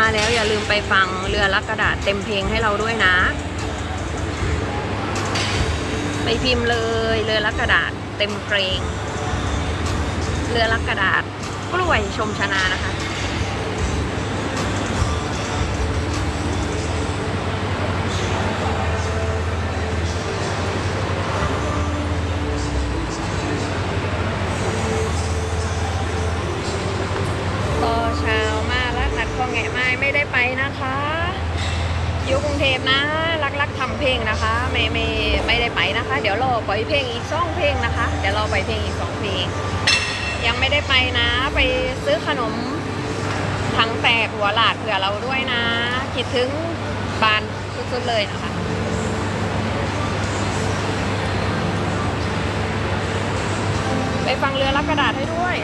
มาแล้วอย่าลืมไปฟังเรือลักกระดาษเต็มเพลงให้เราด้วยนะ ไปพิมพ์เลยเรือลักกระดาษเต็มเพลง เรือลักกระดาษกล้วยชมชนานะคะ นะคะอยู่กรุงเทพนะรักรักๆทำเพลงนะคะ ไม่ไม่ไม่ได้ไปนะคะ เดี๋ยวรอปล่อยเพลงอีกสองเพลงนะคะ เดี๋ยวรอปล่อยเพลงอีกสองเพลง ยังไม่ได้ไปนะ ไปซื้อขนมถังแตกหัวหลาดเผื่อเราด้วยนะ คิดถึงบานสุดๆเลยนะคะไปฟังเรือรับกระดาษให้ด้วย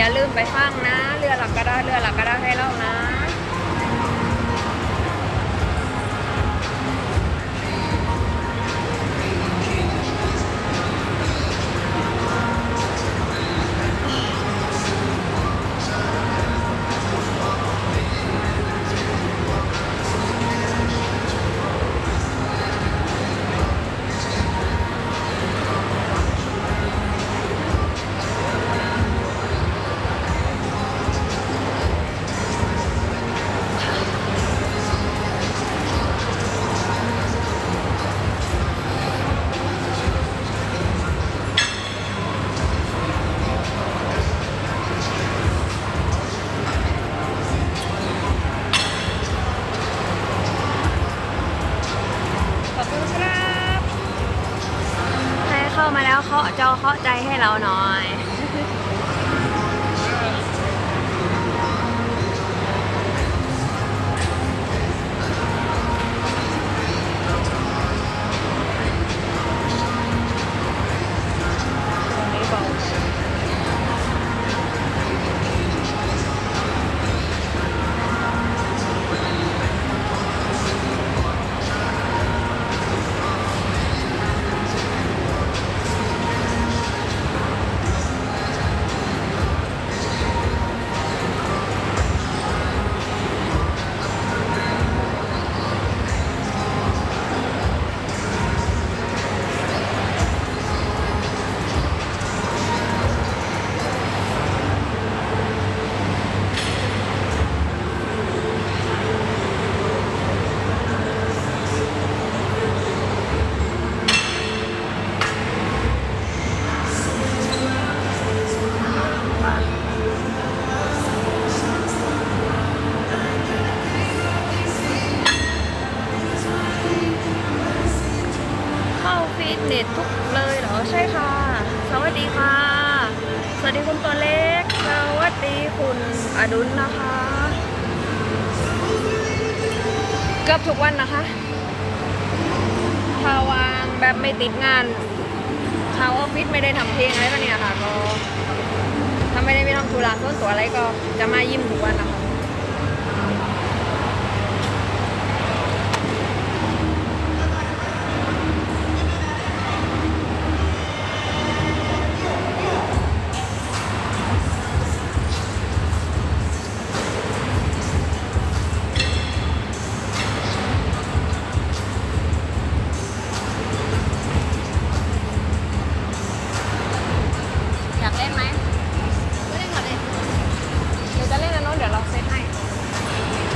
อย่าลืมไปฟังนะ เรือหลักก็ได้เรือหลักก็ได้ให้เล่านะ มาแล้วเขาจอเข้าใจให้เราหน่อย ฟเนสทุกเลยเหรอใช่ค่ะ สวัสดีค่ะ สวัสดีคุณตัวเล็ก สวัสดีคุณอดุลนะคะ เกือบทุกวันนะคะถ้าวางแบบไม่ติดงานเขาออฟฟิศไม่ได้ทำเพลงอะไรก็เนี่ยค่ะก็ถ้าไม่ได้ไปทำธุระส่วนตัวอะไรก็จะมายิ้มทุกวันนะคะ